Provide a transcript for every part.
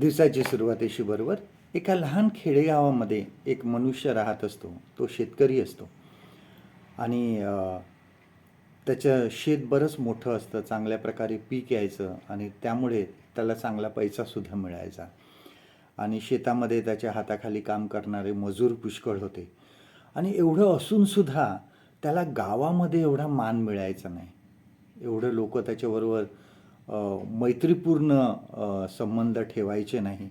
दिवसाची सुरुवातीशी बरोबर एका लहान खेडेगावामध्ये एक मनुष्य राहत असतो. तो शेतकरी असतो. आणि त्याचं शेत बरंच मोठं असतं. चांगल्या प्रकारे पीक यायचं आणि त्यामुळे त्याला चांगला पैसासुद्धा मिळायचा. आणि शेतामध्ये त्याच्या हाताखाली काम करणारे मजूर पुष्कळ होते. आणि एवढं असूनसुद्धा त्याला गावामध्ये एवढा मान मिळायचा नाही. एवढं लोक त्याच्याबरोबर मैत्रीपूर्ण संबंध ठेवायचे नाही.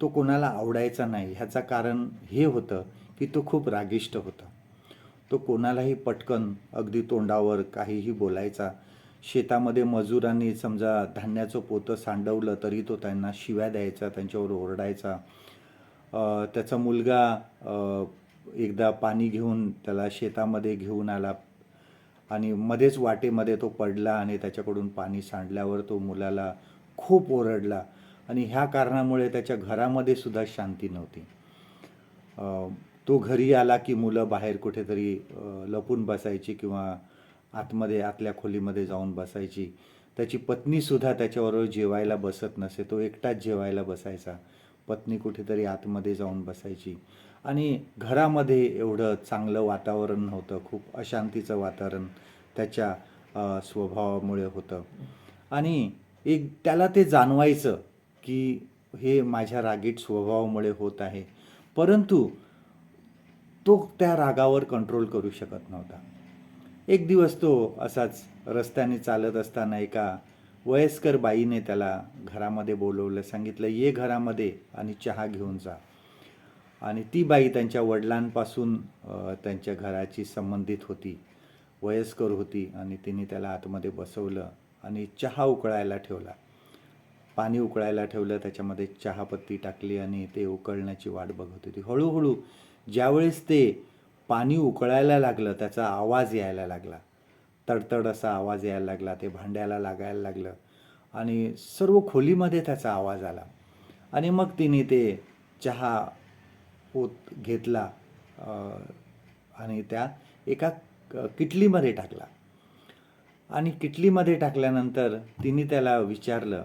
तो कोणाला आवडायचा नाही. ह्याचं कारण हे होतं की तो खूप रागिष्ट होता. तो कोणालाही पटकन अगदी तोंडावर काहीही बोलायचा. शेतामध्ये मजुरांनी समजा धान्याचं पोतं सांडवलं तरी तो त्यांना शिव्या द्यायचा त्यांच्यावर ओरडायचा. त्याचा मुलगा एकदा पाणी घेऊन त्याला शेतामध्ये घेऊन आला. आणि मध्येच वाटेमध्ये तो पडला आणि त्याच्याकडून पाणी सांडल्यावर तो मुलाला खूप ओरडला. आणि ह्या कारणामुळे त्याच्या घरामध्ये सुद्धा शांती नव्हती. तो घरी आला की मुलं बाहेर कुठेतरी लपून बसायची किंवा आतमध्ये आतल्या खोलीमध्ये जाऊन बसायची. त्याची पत्नीसुद्धा त्याच्याबरोबर जेवायला बसत नसे. तो एकटाच जेवायला बसायचा. पत्नी कुठेतरी आतमध्ये जाऊन बसायची. आणि घरामध्ये एवढं चांगलं वातावरण नव्हतं खूप अशांतीचं वातावरण त्याच्या स्वभावामुळे होतं. आणि एक त्याला ते जाणवायचं की हे माझ्या रागीट स्वभावामुळे होत आहे. परंतु तो त्या रागावर कंट्रोल करू शकत नव्हता. एक दिवस तो असाच रस्त्याने चालत असताना एका वयस्कर बाईने त्याला घरामध्ये बोलवलं सांगितलं ये घरामध्ये आणि चहा घेऊन जा. आणि ती बाई त्यांच्या वडिलांपासून त्यांच्या घराची संबंधित होती वयस्कर होती आणि तिने त्याला आतमध्ये बसवलं आणि चहा उकळायला ठेवला. पाणी उकळायला ठेवलं त्याच्यामध्ये चहापत्ती टाकली आणि ते उकळण्याची वाट बघत होती. हळूहळू ज्यावेळेस ते पाणी उकळायला लागलं त्याचा आवाज यायला लागला. तडतड असा आवाज यायला लागला ते भांड्याला लागायला लागलं आणि सर्व खोलीमध्ये त्याचा आवाज आला. आणि मग तिने ते चहा पोत घेतला आणि त्या एका किटलीमध्ये टाकला. आणि किटलीमध्ये टाकल्यानंतर तिने त्याला विचारलं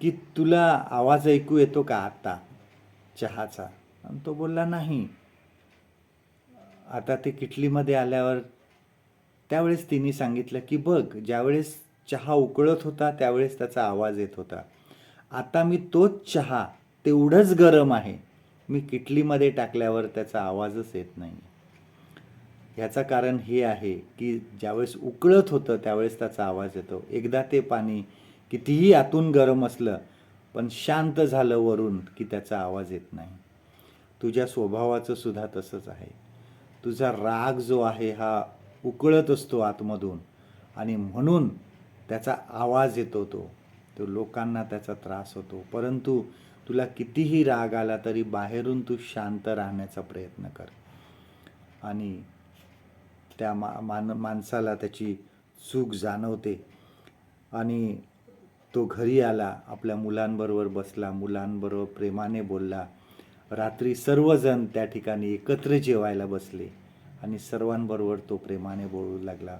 की तुला आवाज ऐकू येतो का आता चहाचा? आणि तो बोलला नाही. आता ते किटलीमध्ये आल्यावर त्यावेळेस तिने सांगितलं की बघ ज्यावेळेस चहा उकळत होता त्यावेळेस त्याचा आवाज येत होता. आता मी तोच चहा तेवढंच गरम आहे. मी किटलीमध्ये टाकल्यावर त्याचा आवाजच येत नाही ह्याचं कारण हे आहे की ज्यावेळेस उकळत होतं त्यावेळेस त्याचा आवाज येतो. एकदा ते पाणी कितीही आतून गरम असलं पण शांत झालं वरून की त्याचा आवाज येत नाही. तुझ्या स्वभावाचं सुद्धा तसंच आहे. तुझा राग जो आहे हा उकळत असतो आतमधून आणि म्हणून त्याचा आवाज येतो तो. तो लोकांना त्याचा त्रास होतो. परंतु तुला कितीही राग आला तरी बाहेरून तू शांत राहण्याचा प्रयत्न कर. आणि त्या मा मान माणसाला त्याची चूक जाणवते. आणि तो घरी आला आपल्या मुलांबरोबर बसला मुलांबरोबर प्रेमाने बोलला. रात्री सर्वजण त्या ठिकाणी एकत्र जेवायला बसले आणि सर्वांबरोबर तो प्रेमाने बोलू लागला.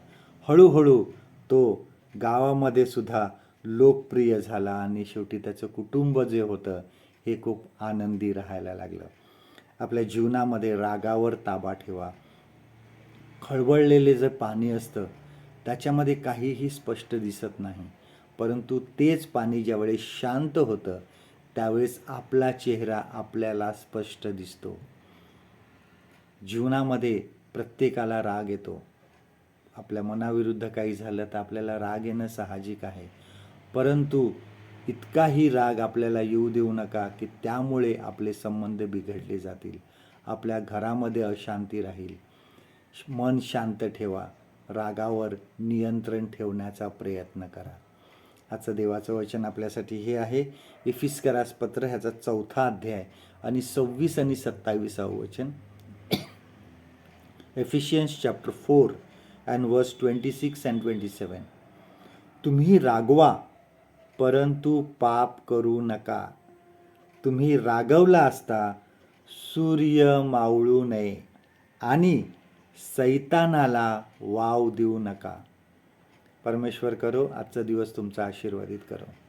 हळूहळू तो गावामध्ये सुद्धा लोकप्रिय झाला आणि शेवटी त्याचं कुटुंब जे होतं हे खूप आनंदी राहायला लागलं. आपल्या जीवनामध्ये रागावर ताबा ठेवा. खळबळलेले जे पाणी असतं त्याच्यामध्ये काहीही स्पष्ट दिसत नाही. परंतु तेच पाणी ज्यावेळेस शांत होतं त्यावेळेस आपला चेहरा आपल्याला स्पष्ट दिसतो. जीवनामध्ये प्रत्येकाला राग येतो. आपल्या मनाविरुद्ध काही झालं तर आपल्याला राग येणं साहजिक आहे. परंतु इतकाही राग आपल्याला येऊ देऊ नका की त्यामुळे आपले संबंध बिघडले जातील. आपल्या घरामध्ये अशांती राहील. मन शांत ठेवा. रागावर नियंत्रण ठेवण्याचा प्रयत्न करा. आजचं देवाचं वचन आपल्यासाठी हे आहे. इफिस्करास पत्र ह्याचा चौथा अध्याय आणि सव्वीस आणि सत्तावीसावं वचन. Ephesians chapter four and verse twenty six and twenty seven तुम्ही रागवा. परंतु पाप करू नका. तुम्ही रागवला असता सूर्य मावळू नये आणि सैतानाला वाव देऊ नका. परमेश्वर करो आजचा दिवस तुमचा आशीर्वादित करो.